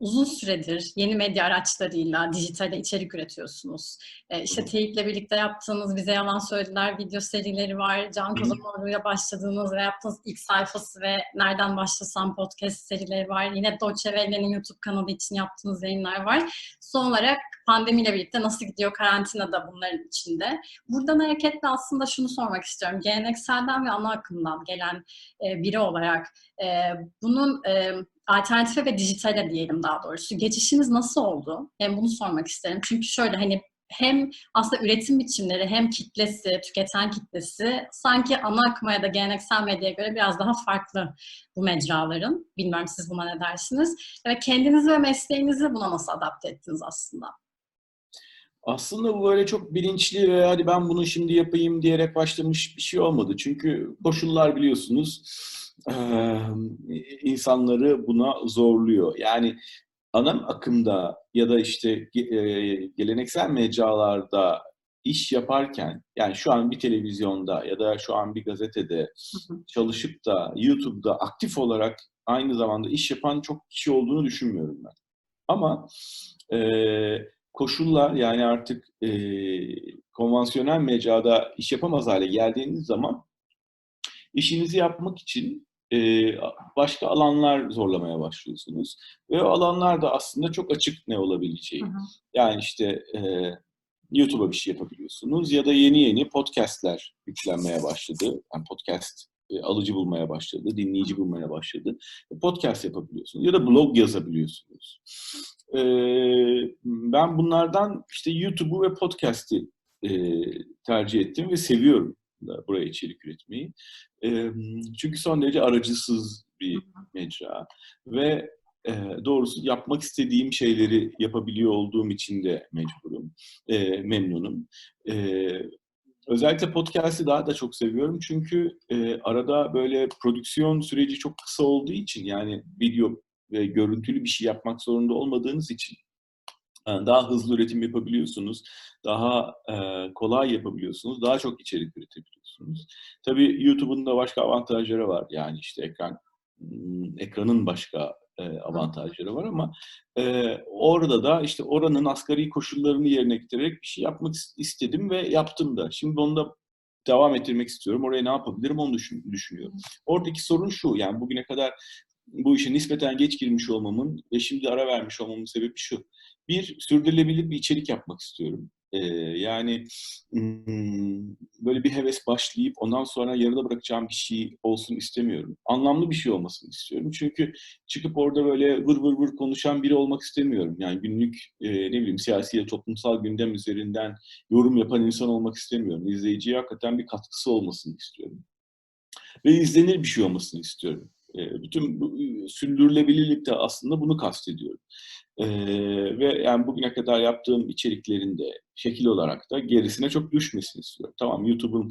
uzun süredir yeni medya araçlarıyla dijitale içerik üretiyorsunuz. E, işte Teyip'le birlikte yaptığınız Bize Yalan Söylediler video serileri var. Can Kozanoğlu'yla başladığınız ve yaptığınız ilk sayfası ve Nereden Başlasam podcast serileri var. Yine Dolce Velle'nin YouTube kanalı için yaptığınız yayınlar var. Son olarak pandemiyle birlikte nasıl gidiyor karantina da bunların içinde. Buradan hareketle aslında şunu sormak istiyorum. Gelenekselden ve ana akımdan gelen e, biri olarak e, bunun e, alternatife ve dijitale diyelim daha doğrusu. Geçişiniz nasıl oldu? Hem bunu sormak isterim. Çünkü şöyle hani hem aslında üretim biçimleri hem kitlesi, tüketen kitlesi sanki ana akıma ya da geleneksel medyaya göre biraz daha farklı bu mecraların. Bilmiyorum siz buna ne dersiniz? Ve kendinizi ve mesleğinizi buna nasıl adapte ettiniz aslında? Aslında bu böyle çok bilinçli ve hadi ben bunu şimdi yapayım diyerek başlamış bir şey olmadı. Çünkü koşullar biliyorsunuz insanları buna zorluyor. Yani ana akımda ya da işte geleneksel mecralarda iş yaparken yani şu an bir televizyonda ya da şu an bir gazetede çalışıp da YouTube'da aktif olarak aynı zamanda iş yapan çok kişi olduğunu düşünmüyorum ben. Ama e, koşullar yani artık e, konvansiyonel mecrada iş yapamaz hale geldiğiniz zaman işinizi yapmak için e, başka alanlar zorlamaya başlıyorsunuz. Ve o alanlar da aslında çok açık ne olabileceği. Hı hı. Yani işte e, YouTube'a bir şey yapabiliyorsunuz ya da yeni yeni podcastler yüklenmeye başladı. Yani podcast e, alıcı bulmaya başladı, dinleyici bulmaya başladı. E, podcast yapabiliyorsunuz ya da blog yazabiliyorsunuz. E, ben bunlardan işte YouTube'u ve podcast'i e, tercih ettim ve seviyorum da buraya içerik üretmeyi. E, çünkü son derece aracısız bir mecra ve e, doğrusu yapmak istediğim şeyleri yapabiliyor olduğum için de mecburum, e, memnunum. E, özellikle podcast'i daha da çok seviyorum çünkü e, arada böyle prodüksiyon süreci çok kısa olduğu için yani video ve görüntülü bir şey yapmak zorunda olmadığınız için daha hızlı üretim yapabiliyorsunuz, daha kolay yapabiliyorsunuz, daha çok içerik üretebiliyorsunuz. Tabii YouTube'un da başka avantajları var. Yani işte ekran ekranın başka e, avantajları var ama e, orada da işte oranın asgari koşullarını yerine getirerek bir şey yapmak istedim ve yaptım da. Şimdi onu da devam ettirmek istiyorum. Oraya ne yapabilirim onu düşün, düşünüyorum. Oradaki sorun şu, yani bugüne kadar bu işe nispeten geç girmiş olmamın ve şimdi ara vermiş olmamın sebebi şu. Bir, sürdürülebilir bir içerik yapmak istiyorum. Yani böyle bir heves başlayıp ondan sonra yarıda bırakacağım bir şey olsun istemiyorum. Anlamlı bir şey olmasını istiyorum. Çünkü çıkıp orada böyle vır vır vır konuşan biri olmak istemiyorum. Yani günlük ne bileyim siyasi ya toplumsal gündem üzerinden yorum yapan insan olmak istemiyorum. İzleyiciye hakikaten bir katkısı olmasını istiyorum. Ve izlenir bir şey olmasını istiyorum. Bütün bu sürdürülebilirlikte aslında bunu kastediyorum. Ve yani bugüne kadar yaptığım içeriklerin de şekil olarak da gerisine çok düşmesini istiyorum. Tamam YouTube'un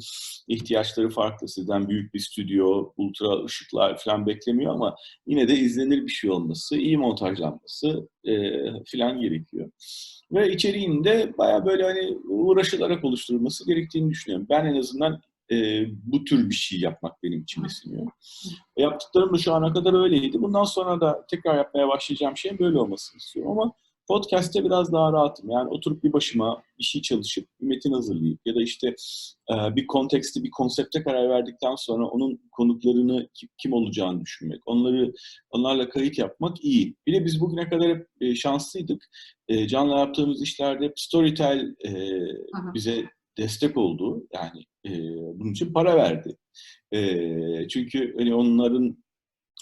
ihtiyaçları farklı. Sizden büyük bir stüdyo, ultra ışıklar falan beklemiyor ama yine de izlenir bir şey olması, iyi montajlanması e, falan gerekiyor. Ve içeriğin de baya böyle hani uğraşılarak oluşturulması gerektiğini düşünüyorum. Ben en azından e, bu tür bir şey yapmak benim için besiniyor. Yaptıklarım da şu ana kadar öyleydi. Bundan sonra da tekrar yapmaya başlayacağım şeyin böyle olmasını istiyorum ama podcast'te biraz daha rahatım. Yani oturup bir başıma bir şey çalışıp, bir metin hazırlayıp ya da işte e, bir kontekste, bir konsepte karar verdikten sonra onun konuklarını kim olacağını düşünmek, onları onlarla kayıt yapmak iyi. Bir de biz bugüne kadar hep e, şanslıydık. E, Can'la yaptığımız işlerde hep Storytel bize destek oldu. Yani e, bunun için para verdi. E, çünkü hani onların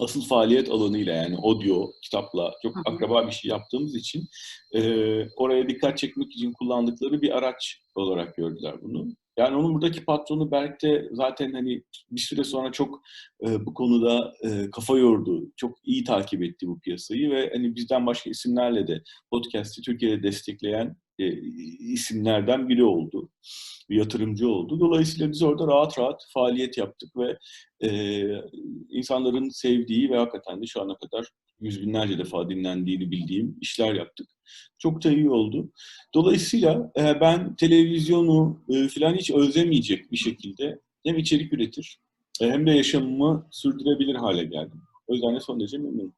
asıl faaliyet alanıyla yani audio, kitapla çok akraba bir şey yaptığımız için e, oraya dikkat çekmek için kullandıkları bir araç olarak gördüler bunu. Yani onun buradaki patronu Berk de zaten hani bir süre sonra çok e, bu konuda e, kafa yordu. Çok iyi takip etti bu piyasayı ve hani bizden başka isimlerle de podcast'i Türkiye'de destekleyen e, isimlerden biri oldu. Bir yatırımcı oldu. Dolayısıyla biz orada rahat rahat faaliyet yaptık ve e, insanların sevdiği ve hakikaten de şu ana kadar yüz binlerce defa dinlendiğini bildiğim işler yaptık. Çok da iyi oldu. Dolayısıyla e, ben televizyonu e, falan hiç özlemeyecek bir şekilde hem içerik üretir e, hem de yaşamımı sürdürebilir hale geldim. O yüzden de son derece memnunum.